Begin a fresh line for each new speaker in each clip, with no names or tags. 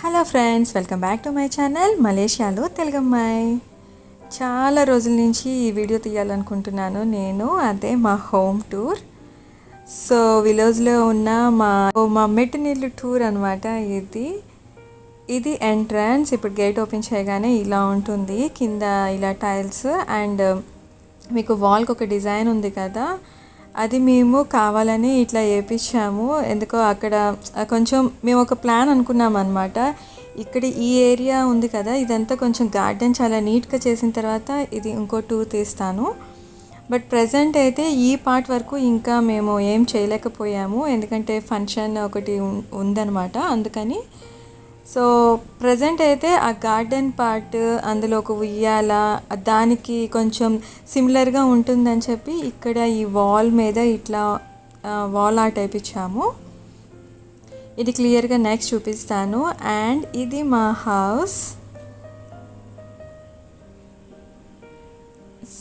Hello friends welcome back to my channel మలేషియాలో తెలుగమ్మాయి చాలా రోజుల నుంచి ఈ వీడియో తీయాలనుకుంటున్నాను నేను అదే మా హోమ్ టూర్ సో విలేజ్లో ఉన్న మా మా మెట్టినీళ్ళు టూర్ అనమాట ఇది. ఇది ఎంట్రన్స్ ఇప్పుడు గేట్ ఓపెన్ చేయగానే ఇలా ఉంటుంది కింద ఇలా టైల్స్ అండ్ మీకు వాల్కి ఒక డిజైన్ ఉంది కదా అది మేము కావాలని ఇట్లా వేయించాము ఎందుకో అక్కడ కొంచెం మేము ఒక ప్లాన్ అనుకున్నాం అనమాట ఇక్కడ ఈ ఏరియా ఉంది కదా ఇదంతా కొంచెం గార్డెన్ చాలా నీట్గా చేసిన తర్వాత ఇది ఇంకో టూర్ తీస్తాను. బట్ ప్రజెంట్ అయితే ఈ పార్ట్ వరకు ఇంకా మేము ఏం చేయలేకపోయాము. ఎందుకంటే ఫంక్షన్ ఒకటి ఉందనమాట ఉందన్నమాట. అందుకని సో ప్రజెంట్ అయితే ఆ గార్డెన్ పార్ట్ అందులో ఒక ఉయ్యాల దానికి కొంచెం సిమిలర్గా ఉంటుందని చెప్పి ఇక్కడ ఈ వాల్ మీద ఇట్లా వాల్ ఆర్ట్ వేయించాము ఇది క్లియర్గా నెక్స్ట్ చూపిస్తాను. అండ్ ఇది మా హౌస్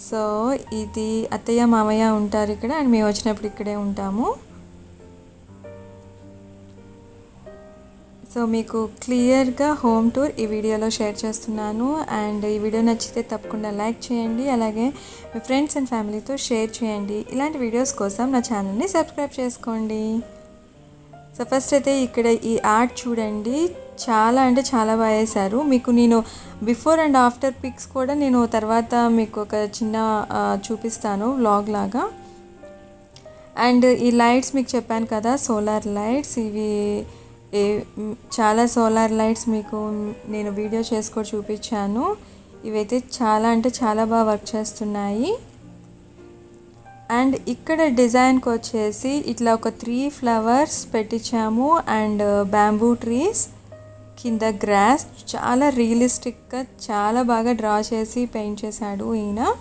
సో ఇది అత్తయ్య మామయ్య ఉంటారు ఇక్కడ. అండ్ మేము వచ్చినప్పుడు ఇక్కడే ఉంటాము. సో మీకు క్లియర్గా హోమ్ టూర్ ఈ వీడియోలో షేర్ చేస్తున్నాను. అండ్ ఈ వీడియో నచ్చితే తప్పకుండా లైక్ చేయండి అలాగే మీ ఫ్రెండ్స్ అండ్ ఫ్యామిలీతో షేర్ చేయండి. ఇలాంటి వీడియోస్ కోసం నా ఛానల్ని సబ్స్క్రైబ్ చేసుకోండి. సో ఫస్ట్ అయితే ఇక్కడ ఈ ఆర్ట్ చూడండి. చాలా అంటే చాలా బాగా వేశారు. మీకు నేను బిఫోర్ అండ్ ఆఫ్టర్ పిక్స్ కూడా నేను తర్వాత మీకు ఒక చిన్న చూపిస్తాను వ్లాగ్ లాగా. అండ్ ఈ లైట్స్ మీకు చెప్పాను కదా సోలార్ లైట్స్. ఇవి ఏ- చాలా సోలార్ లైట్స్ మీకు నేను వీడియో చేసుకొని చూపించాను. ఇవైతే చాలా అంటే చాలా బాగా వర్క్ చేస్తున్నాయి. అండ్ ఇక్కడ డిజైన్కి వచ్చేసి ఇట్లా ఒక త్రీ ఫ్లవర్స్ పెట్టించాము అండ్ బ్యాంబూ ట్రీస్ కింద గ్రాస్. చాలా రియలిస్టిక్గా చాలా బాగా డ్రా చేసి పెయింట్ చేశాడు ఈయన.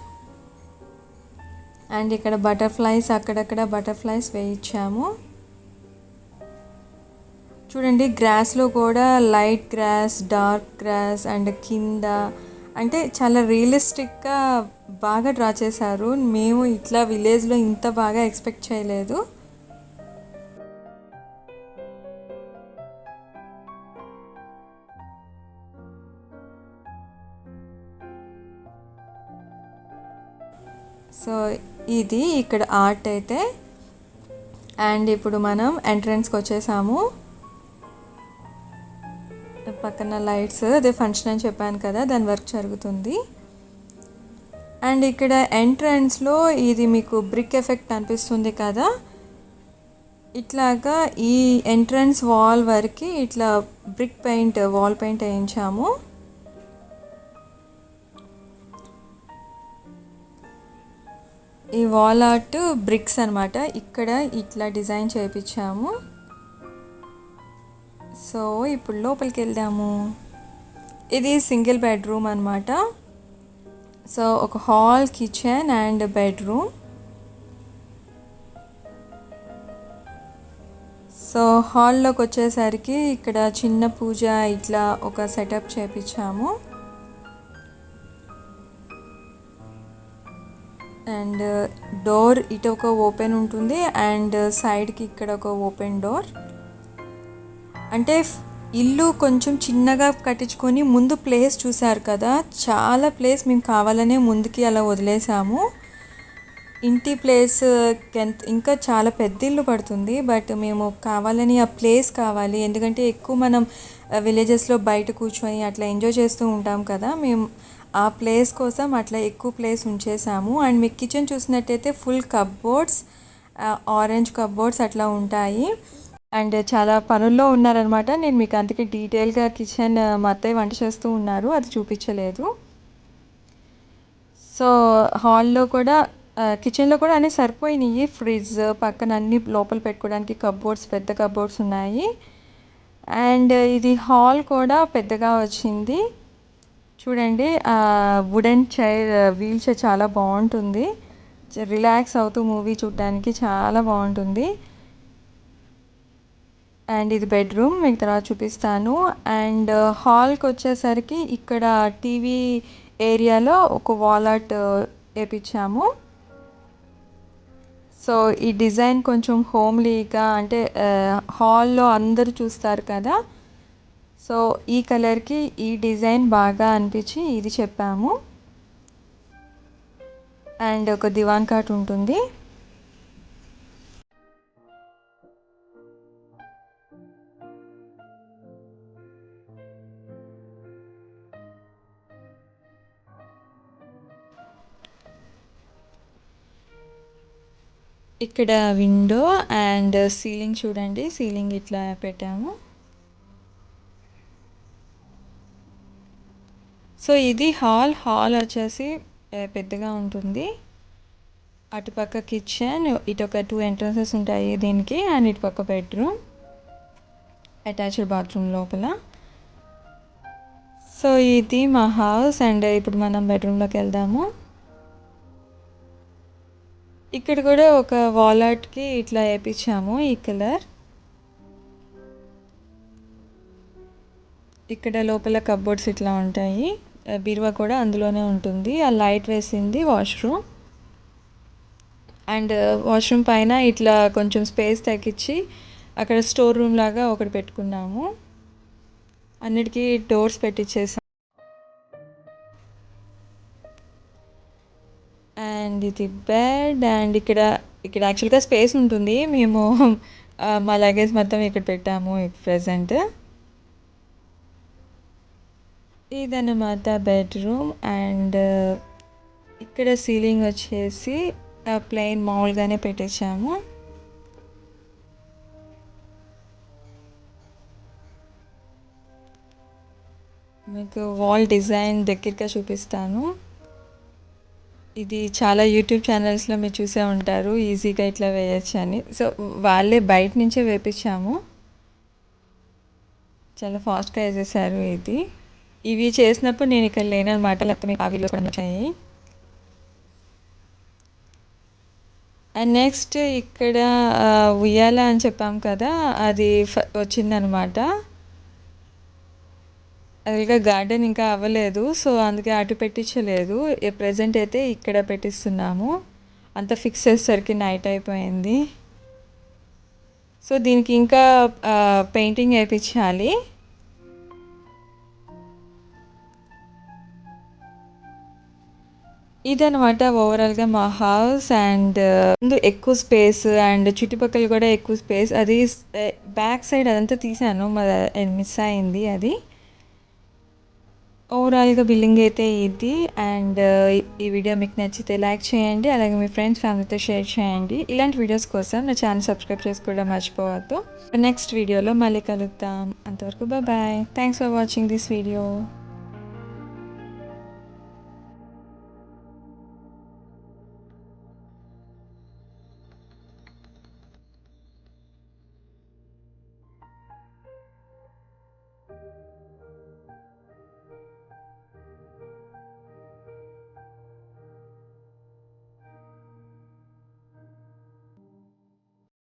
అండ్ ఇక్కడ బటర్ఫ్లైస్ అక్కడక్కడ బటర్ఫ్లైస్ వేయించాము. చూడండి గ్రాస్లో కూడా light grass dark grass and కింద అంటే చాలా రియలిస్టిక్గా బాగా డ్రా చేశారు. మేము ఇట్లా విలేజ్లో ఇంత బాగా ఎక్స్పెక్ట్ చేయలేదు. సో ఇది ఇక్కడ ఆర్ట్ అయితే. అండ్ ఇప్పుడు మనం ఎంట్రన్స్కి వచ్చేసాము. పక్కన లైట్స్ అదే ఫంక్షన్ అని చెప్పాను కదా దాని వర్క్ జరుగుతుంది. అండ్ ఇక్కడ ఎంట్రన్స్లో ఇది మీకు బ్రిక్ ఎఫెక్ట్ అనిపిస్తుంది కదా ఇట్లాగా ఈ ఎంట్రన్స్ వాల్ వరకు ఇట్లా బ్రిక్ పెయింట్ వాల్ పెయింట్ వేయించాము. ఈ వాల్ ఆర్ట్ బ్రిక్స్ అనమాట ఇక్కడ ఇట్లా డిజైన్ చేయించాము సో ఇప్పుడు లోపలికి వెళ్దాము ఇది సింగిల్ బెడ్రూమ్ అనమాట సో ఒక hall kitchen and bedroom. So హాల్లోకి వచ్చేసరికి ఇక్కడ చిన్న పూజ ఇట్లా ఒక సెటప్ చేపించాము అండ్ డోర్ ఇటు ఒక ఓపెన్ ఉంటుంది అండ్ సైడ్కి ఇక్కడ ఒక ఓపెన్ డోర్. అంటే ఇల్లు కొంచెం చిన్నగా కట్టించుకొని ముందు ప్లేస్ చూశారు కదా చాలా ప్లేస్ మేము కావాలనే ముందుకి అలా వదిలేసాము. ఇంటి ప్లేస్ ఎంత ఇంకా చాలా పెద్ద ఇల్లు పడుతుంది బట్ మేము కావాలని ఆ ప్లేస్ కావాలి. ఎందుకంటే ఎక్కువ మనం విలేజెస్లో బయట కూర్చొని అట్లా ఎంజాయ్ చేస్తూ ఉంటాం కదా మేము ఆ ప్లేస్ కోసం అట్లా ఎక్కువ ప్లేస్ ఉంచేసాము. అండ్ మీకు కిచెన్ చూసినట్టయితే ఫుల్ కప్బోర్డ్స్ ఆరెంజ్ కప్బోర్డ్స్ అట్లా ఉంటాయి. అండ్ చాలా పనుల్లో ఉన్నారనమాట. నేను మీకు అందుకే డీటెయిల్గా కిచెన్ మా అత్తయ్య వంట చేస్తూ ఉన్నారు. అది చూపించలేదు. సో హాల్లో కూడా కిచెన్లో కూడా అన్నీ సరిపోయినాయి. ఫ్రిడ్జ్ పక్కన అన్ని లోపల పెట్టుకోవడానికి కబోర్డ్స్ పెద్ద కప్బోర్డ్స్ ఉన్నాయి. అండ్ ఇది హాల్ కూడా పెద్దగా వచ్చింది. చూడండి వుడెన్ చైర్ వీల్ చైర్ చాలా బాగుంటుంది. రిలాక్స్ అవుతూ మూవీ చూడడానికి చాలా బాగుంటుంది. అండ్ ఇది బెడ్రూమ్ మీకు తర్వాత చూపిస్తాను. అండ్ uh, హాల్కి వచ్చేసరికి ఇక్కడ టీవీ ఏరియాలో ఒక వాల్ ఆర్ట్ uh, వేపించాము సో ఈ డిజైన్ కొంచెం హోమ్లీగా అంటే uh, హాల్లో అందరూ చూస్తారు కదా. సో ఈ కలర్కి ఈ డిజైన్ బాగా అనిపించి ఇది చెప్పాము. అండ్ ఒక దివాన్ కాట్ ఉంటుంది. ఇక్కడ విండో అండ్ సీలింగ్ చూడండి. సీలింగ్ ఇట్లా పెట్టాము. సో ఇది హాల్. హాల్ వచ్చేసి పెద్దగా ఉంటుంది. అటుపక్క కిచెన్. ఇటు ఒక టూ ఎంట్రన్సెస్ ఉంటాయి దీనికి అండ్ ఇటుపక్క బెడ్రూమ్. అటాచ్డ్ బాత్రూమ్ లోపల. సో ఇది మా హౌస్ అండ్ ఇప్పుడు మనం బెడ్రూమ్లోకి వెళ్దాము. ఇక్కడ కూడా ఒక వాల్ ఆర్ట్కి ఇట్లా వేయించాము ఈ కలర్. ఇక్కడ లోపల కబ్బోర్డ్స్ ఇట్లా ఉంటాయి. ఆ, బీరువా కూడా అందులోనే ఉంటుంది. ఆ లైట్ వేసింది వాష్రూమ్ అండ్ వాష్రూమ్ పైన ఇట్లా కొంచెం స్పేస్ తగ్గించి అక్కడ స్టోర్ రూమ్ లాగా ఒకటి పెట్టుకున్నాము. అన్నిటికీ డోర్స్ పెట్టించేసాము అండ్ ఇది బెడ్ అండ్ ఇక్కడ ఇక్కడ యాక్చువల్గా స్పేస్ ఉంటుంది. మేము మా లగేజ్ మొత్తం ఇక్కడ పెట్టాము ప్రజెంట్ ఇదన్నమాట బెడ్రూమ్ అండ్ uh, ఇక్కడ సీలింగ్ వచ్చేసి ప్లెయిన్ మామూలుగానే పెట్టేశాము. మీకు వాల్ డిజైన్ దగ్గరగా చూపిస్తాను. ఇది చాలా యూట్యూబ్ ఛానల్స్లో మీరు చూసే ఉంటారు ఈజీగా ఇట్లా వేయచ్చు అని. సో వాళ్ళే బయట నుంచే వేపించాము. చాలా ఫాస్ట్గా వేసేసారు ఇది. ఇవి చేసినప్పుడు నేను ఇక్కడ లేనమాట లేకపోతే మీకు ఆ వీడియోస్ కూడా వచ్చాయి. అండ్ నెక్స్ట్ ఇక్కడ ఉయ్యాల అని చెప్పాం కదా అది ఫ- వచ్చిందనమాట అదిగా గార్డెన్ ఇంకా అవ్వలేదు. సో అందుకే అటు పెట్టించలేదు. ప్రజెంట్ అయితే ఇక్కడ పెట్టిస్తున్నాము. అంత ఫిక్స్ చేసేసరికి నైట్ అయిపోయింది. సో దీనికి ఇంకా పెయింటింగ్ వేయించాలి. ఇదనమాట ఓవరాల్గా మా హౌస్ అండ్ ముందు ఎక్కువ స్పేస్ అండ్ చుట్టుపక్కల కూడా ఎక్కువ స్పేస్. అది బ్యాక్ సైడ్ అదంతా తీసాను. మరి మిస్ అయింది అది. ఓవరాల్గా బిల్లింగ్ అయితే ఇది అండ్ uh, ఈ వీడియో మీకు నచ్చితే లైక్ చేయండి అలాగే మీ ఫ్రెండ్స్ ఫ్యామిలీతో షేర్ చేయండి. ఇలాంటి వీడియోస్ కోసం నా ఛానల్ సబ్స్క్రైబ్ చేసుకోవడం మర్చిపోవద్దు. నెక్స్ట్ వీడియోలో మళ్ళీ కలుద్దాం. అంతవరకు bye thanks for watching this video